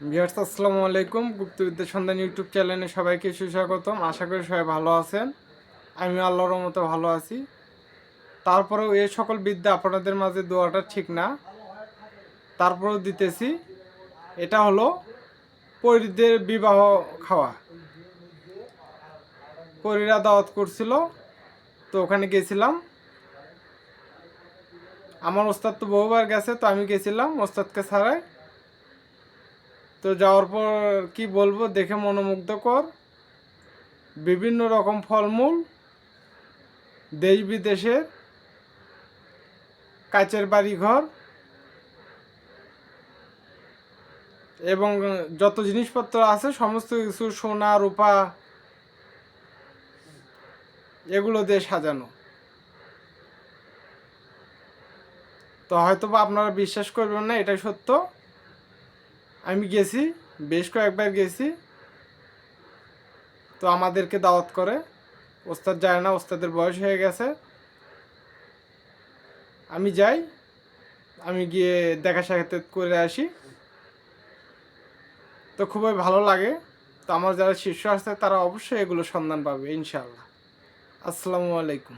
Viewers, আসসালামু আলাইকুম। গুপ্তবিদ্যা সন্ধান ইউটিউব চ্যানেলে সবাইকে সুস্বাগতম। আশা করি সবাই ভালো আছেন। আমি আল্লাহর মতো ভালো আছি। তারপরেও এই সকল বিদ্যা আপনাদের মাঝে দেওয়াটা ঠিক না। তারপরেও দিতেছি। এটা হলো পরিদের বিবাহ খাওয়া। পরিরা দাওয়াত করছিল। তো ওখানে গেছিলাম। আমার ওস্তাদ তো বহুবার গেছে, তো আমি গেছিলাম ওস্তাদকে ছাড়াই। তো যাওয়ার পর কি বলব, দেখে মনোমুগ্ধকর বিভিন্ন রকম ফলমূল দেশ বিদেশের, কাচের বাড়িঘর, এবং যত জিনিসপত্র আছে, সমস্ত কিছু সোনা, রূপা, এগুলো দিয়ে সাজানো। তো হয়তো বা আপনারা বিশ্বাস করবেন না, এটাই সত্য। আমি গেছি, বেশ কয়েকবার গেছি। তো আমাদেরকে দাওয়াত করে। ওস্তাদ যায় না, ওস্তাদের বয়স হয়ে গেছে। আমি যাই, আমি গিয়ে দেখা সাক্ষাৎ করে আসি। তো খুবই ভালো লাগে। তো আমার যারা শিষ্য আছে, তারা অবশ্যই এগুলো সন্ধান পাবে, ইনশাআল্লাহ। আসসালামু আলাইকুম।